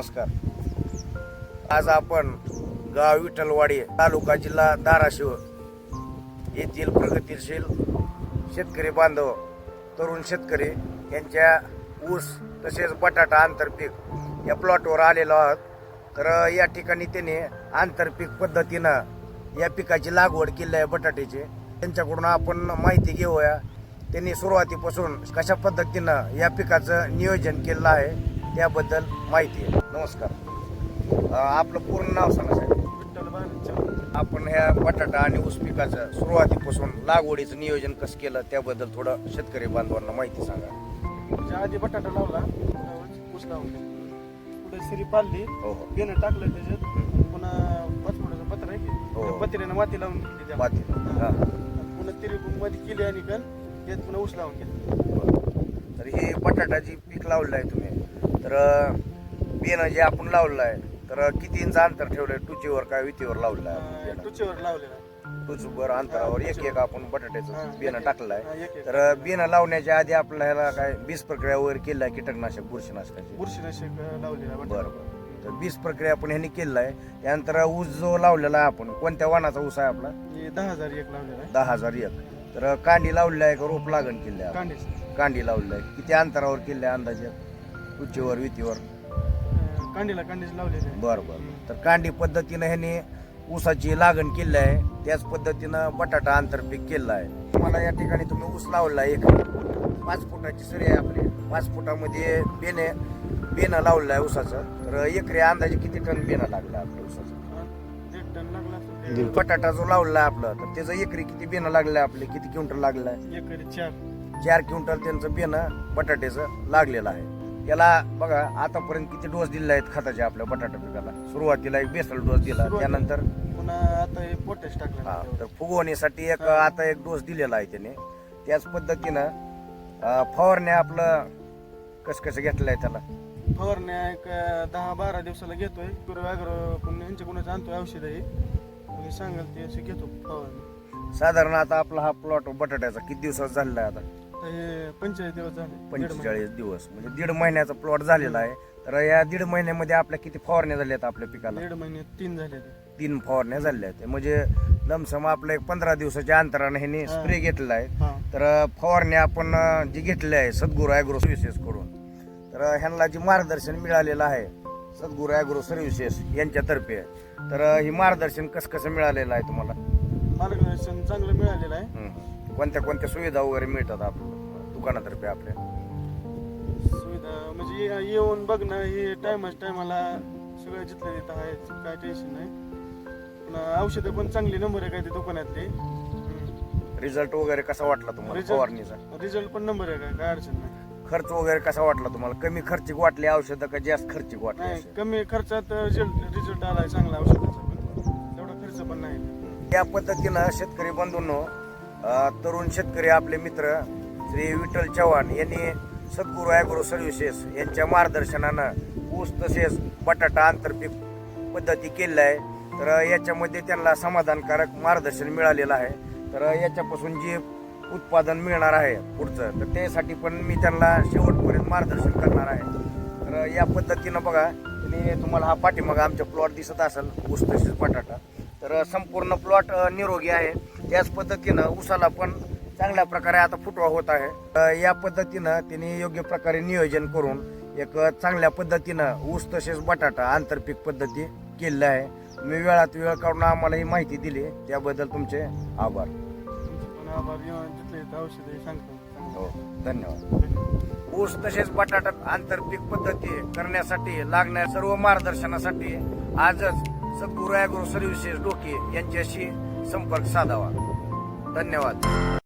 नमस्कार. आज आपण गाव विठ्ठलवाडी तालुका जिल्हा धाराशिव येथील प्रगतीशील शेतकरी बांधव तरुण शेतकरी यांच्या ऊस तसेच बटाटा आंतरपीक या प्लॉटवर आलेलो आहोत. तर या ठिकाणी त्यांनी आंतरपीक पद्धतीनं या पिकाची लागवड केली आहे बटाट्याची. त्यांच्याकडून आपण माहिती घेऊया. त्यांनी सुरुवातीपासून कशा पद्धतीनं या पिकाचं नियोजन केलं आहे? त्याबद्दल माहिती आहे. नमस्कार. आपलं पूर्ण नाव सांगा साहेब. आपण ह्या बटाटा आणि ऊस पिकाचं सुरुवातीपासून लागवडीचं नियोजन कसं केलं त्याबद्दल थोडं शेतकरी बांधवांना माहिती सांगा. म्हणजे आधी बटाटा लावला ऊस लावला पुढे सिरी पाडली हो हो. बेनं टाकलं त्याच्यात. पुन्हा पाचपुड्याचं पत्र आहे हो. पत्र्यानं माती लावून त्या. माती. हा. पुन्हा तिरी मध्ये केली आणि कण यात पुन्हा ऊस लावून घेतलं. तर हे बटाटाची पीक लावलं आहे तुम्ही. तर बियाणं जे आपण लावलं आहे तर किती इंच अंतर ठेवलंय? टुचीवर काय वितीवर लावलं आहे टुचीवर लावलेला टुचवर अंतरावर एक एक आपण बटाट्याचं. बियाणं टाकलं आहे. एक एक. तर बियाणं लावण्याच्या आधी आपल्याला ह्याला काय बीज प्रक्रिया वगैरे केली आहे कीटकनाशक बुरशीनाशकाची? बुरशीनाशक लावलेला बरं बटाटा बरं. तर बीज प्रक्रिया आपण ह्यांनी केलेला आहे. त्यानंतर ऊस जो लावलेला आहे आपण कोणत्या वाणाचा ऊस आहे आपला? हे दहा हजार एक लावलेला आहे. दहा हजार एक. तर कांडी लावलेली आहे का रोप लागण केली आहे? कांडीच. कांडी लावलेली आहे. किती अंतरावर केली आहे अंदाजे? उंचीवर वितीवर. अं, कांडीला कांडीच लावलेली आहे. बरं बरं तर कांडी पद्धतीनं ह्यांनी ऊसाची लागण केली आहे. त्याच पद्धतीनं बटाटा आंतरपीक केलं आहे. मला या ठिकाणी तुम्ही ऊस लावला एक. पाच फुटाची सरी आहे आपली. पाच फुटामध्ये बेने बेनं लावलेलं आहे ऊसाचं. तर एकरी अंदाजे किती टन बेनं लागलं आपल्या ऊसाचं? अं, दीड टन लागला असेल ते. बटाटा जो लावला आहे आपला तर त्याचं एकरी किती बेनं लागलं आहे आपले? किती क्विंटल लागलं आहे? एकरी चार. चार क्विंटल त्यांचं बेनं बटाट्याचं लागलेलं आहे. त्याला बघा आतापर्यंत किती डोस दिले आहेत खताचे आपल्या बटाटा पिकाला. सुरुवातीला एक बेसल डोस दिला. त्यानंतर पुन्हा आता हे पोटॅश हा टाकलं तर फुगवणीसाठी एक. आता एक डोस दिलेला आहे त्याने. त्याच पद्धतीनं अं, फवारण्या आपलं कसं कसं घेतलं आहे त्याला? फवारण्या एक दहा बारा दिवसाला घेतोय. गुरु पण यांच्याकडूनच आणतोय औषध हे आणि सांगाल ते असे घेतो फवारणी. साधारण आता आपला हा प्लॉट बटाट्याचा किती दिवसाचा झालेला आहे आता? हे पंचेचाळीस दिवस झाले. दीड महिने. पंचेचाळीस दिवस. म्हणजे दीड महिन्याचा प्लॉट झालेला आहे. तर या दीड महिन्यामध्ये आपल्या किती फवारण्या झाल्या आहेत आपल्या पिकाला? दीड महिने तीन झाले ते तीन फवारण्या झालेल्या आहेत. म्हणजे लमसम आपलं एक पंधरा दिवसाच्या अंतराने ह्यांनी हा. स्प्रे घेतलेला आहे. हा. तर फवारण्या आपण अं, जी घेतली आहे सद्गुरू ॲग्रो सर्व्हिसेस कडून. तर ह्यांना जे मार्गदर्शन मिळालेलं आहे सद्गुरू ॲग्रो सर्व्हिसेस यांच्यातर्फे. तर अं, हे मार्गदर्शन कसं कसं मिळालेलं आहे तुम्हाला? मार्गदर्शन चांगलं मिळालेलं आहे. कोणत्या कोणत्या सुविधा वगैरे मिळतात आपल्या दुकानातर्फे आपल्या? सुविधा म्हणजे ये- येऊन बघणं हे टायमाच टायमाला सगळं जिथलं तिथं आहे काय टेन्शन नाही. पुन्हा औषधं पण चांगली नंबर आहे काय ते दुकानातली. रिझल्ट वगैरे कसा वाटला तुम्हाला Result? फवारणीचा? रिझल्ट पण नंबर आहे काय काय अडचण नाही. खर्च वगैरे कसा वाटला तुम्हाला? कमी खर्चिक वाटली औषधं का जास्त खर्चिक वाटली नाही? कमी खर्चात रिझल्ट रिझल्ट आलाय चांगला औषधाचा पण तेवढा खर्च पण नाही. या पद्धतीनं शेतकरी बंधूंनो तरुण शेतकरी आपले मित्र श्री विठ्ठल चव्हाण यांनी सद्गुरू ॲग्रो सर्व्हिसेस यांच्या मार्गदर्शनानं ऊस तसेच बटाटा आंतरपीक पद्धती केलेल्या आहे. तर याच्यामध्ये त्यांना समाधानकारक मार्गदर्शन मिळालेलं आहे. तर याच्यापासून जे उत्पादन मिळणार आहे पुढचं तर त्यासाठी पण मी त्यांना शेवटपर्यंत मार्गदर्शन करणार आहे. तर या पद्धतीनं बघा मी तुम्हाला हा पाठीमागा आमच्या प्लॉट दिसत असेल ऊस तसेच बटाटा. तर संपूर्ण प्लॉट निरोगी आहे. त्याच पद्धतीनं ऊसाला पण चांगल्या प्रकारे आता फुटवा होत आहे. तर या पद्धतीनं त्यांनी योग्य प्रकारे नियोजन करून एक चांगल्या पद्धतीनं ऊस तसेच बटाटा आंतरपीक पद्धती केलेलं आहे. मी वेळात वेळ काढून आम्हाला ही माहिती दिली. त्याबद्दल तुमचे आभार. हो धन्यवाद. ऊस तसेच बटाटा आंतरपीक पद्धती करण्यासाठी लागणाऱ्या सर्व मार्गदर्शनासाठी आजच सद्गुरू ॲग्रो सर्व्हिसेस डोके यांच्याशी संपर्क साधावा. धन्यवाद.